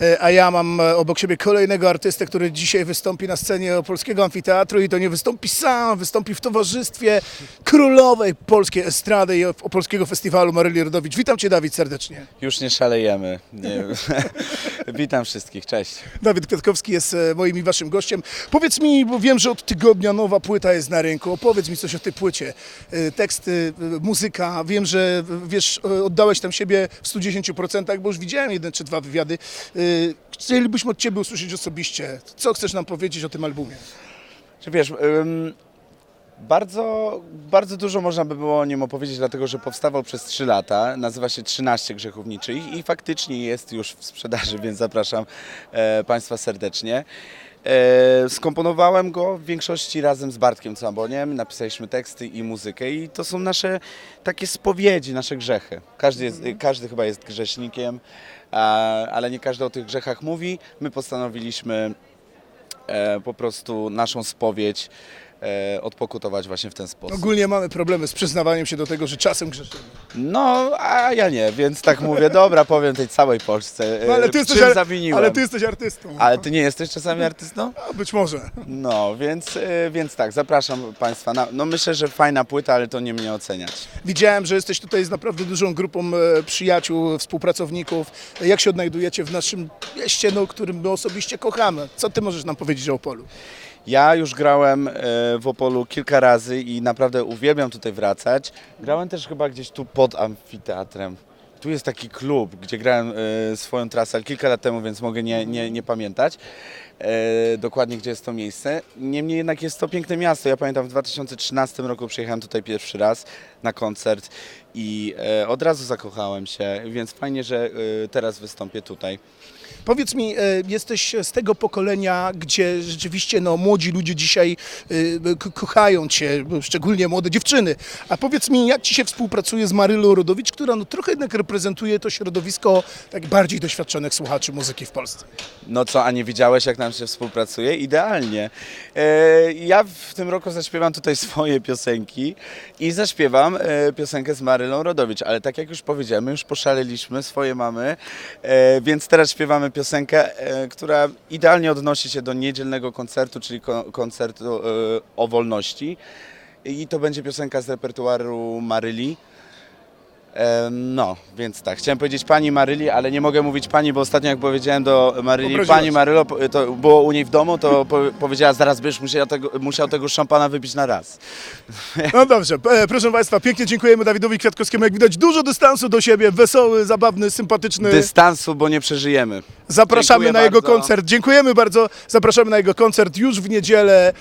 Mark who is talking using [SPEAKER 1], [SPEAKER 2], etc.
[SPEAKER 1] E, A ja mam e, obok siebie kolejnego artystę, który dzisiaj wystąpi na scenie Polskiego Amfiteatru i to nie wystąpi sam, wystąpi w towarzystwie królowej polskiej estrady i Polskiego Festiwalu Maryli Rodowicz. Witam Cię Dawid serdecznie.
[SPEAKER 2] Już nie szalejemy. Nie. Witam wszystkich, cześć.
[SPEAKER 1] Dawid Kwiatkowski jest e, moim i Waszym gościem. Powiedz mi, bo wiem, że od tygodnia nowa płyta jest na rynku. Opowiedz mi coś o tej płycie. Teksty, muzyka. Wiem, że wiesz, oddałeś tam siebie w 110%, bo już widziałem jeden czy dwa wywiady. E, Chcielibyśmy od Ciebie usłyszeć osobiście. Co chcesz nam powiedzieć o tym albumie?
[SPEAKER 2] Czy wiesz, bardzo, bardzo dużo można by było o nim opowiedzieć, dlatego że powstawał przez 3 lata. Nazywa się 13 grzechów niczyich i faktycznie jest już w sprzedaży, więc zapraszam e, Państwa serdecznie. E, skomponowałem go w większości razem z Bartkiem Camboniem, napisaliśmy teksty i muzykę i to są nasze takie spowiedzi, nasze grzechy. Każdy, jest, każdy chyba jest grzesznikiem, a, ale nie każdy o tych grzechach mówi. My postanowiliśmy e, po prostu naszą spowiedź e, odpokutować właśnie w ten sposób.
[SPEAKER 1] Ogólnie mamy problemy z przyznawaniem się do tego, że czasem grzeszymy.
[SPEAKER 2] No, a ja nie, więc tak mówię, dobra, powiem tej całej Polsce, e,
[SPEAKER 1] No, ale, ty jesteś,
[SPEAKER 2] czym
[SPEAKER 1] ar-
[SPEAKER 2] zawiniłem.
[SPEAKER 1] ale ty jesteś artystą.
[SPEAKER 2] Ale ty nie jesteś czasami artystą?
[SPEAKER 1] A, Być może.
[SPEAKER 2] No, więc, e, więc tak, zapraszam Państwa. Na, no myślę, że fajna płyta, ale to nie mnie oceniać.
[SPEAKER 1] Widziałem, że jesteś tutaj z naprawdę dużą grupą e, przyjaciół, współpracowników. Jak się odnajdujecie w naszym mieście, no, którym my osobiście kochamy? Co ty możesz nam powiedzieć o Opolu?
[SPEAKER 2] Ja już grałem e, w Opolu kilka razy i naprawdę uwielbiam tutaj wracać. Grałem też chyba gdzieś tu pod amfiteatrem. Tu jest taki klub, gdzie grałem e, swoją trasę kilka lat temu, więc mogę nie, nie, nie pamiętać e, dokładnie, gdzie jest to miejsce. Niemniej jednak jest to piękne miasto. Ja pamiętam w 2013 roku przyjechałem tutaj pierwszy raz na koncert i e, od razu zakochałem się, więc fajnie, że e, teraz wystąpię tutaj.
[SPEAKER 1] Powiedz mi, e, jesteś z tego pokolenia, gdzie rzeczywiście no, młodzi ludzie dzisiaj e, ko- kochają cię, szczególnie młode dziewczyny. A powiedz mi, jak ci się współpracuje z Marylą Rodowicz, która no, trochę jednak reprezentuje to środowisko tak bardziej doświadczonych słuchaczy muzyki w Polsce?
[SPEAKER 2] No co, a nie widziałeś, jak nam się współpracuje? Idealnie. E, ja w tym roku zaśpiewam tutaj swoje piosenki i zaśpiewam e, piosenkę z Marylą Rodowicz, ale tak jak już powiedziałem, już poszaleliśmy, swoje mamy, e, więc teraz śpiewamy piosenkę, która idealnie odnosi się do niedzielnego koncertu, czyli ko- koncertu o wolności. I to będzie piosenka z repertuaru Maryli. No, więc tak, chciałem powiedzieć pani Maryli, ale nie mogę mówić pani, bo ostatnio jak powiedziałem do Maryli,
[SPEAKER 1] Obraziłaś
[SPEAKER 2] pani
[SPEAKER 1] się.
[SPEAKER 2] Marylo, po- to było u niej w domu, to po, powiedziała, zaraz byś musiał tego, musiał tego szampana wypić na raz.
[SPEAKER 1] No dobrze, e, proszę Państwa, pięknie dziękujemy Dawidowi Kwiatkowskiemu. Jak widać, dużo dystansu do siebie, wesoły, zabawny, sympatyczny.
[SPEAKER 2] Dystansu, bo nie przeżyjemy.
[SPEAKER 1] Zapraszamy
[SPEAKER 2] Dziękuję
[SPEAKER 1] na jego
[SPEAKER 2] bardzo.
[SPEAKER 1] koncert. Dziękujemy bardzo. Zapraszamy na jego koncert już w niedzielę.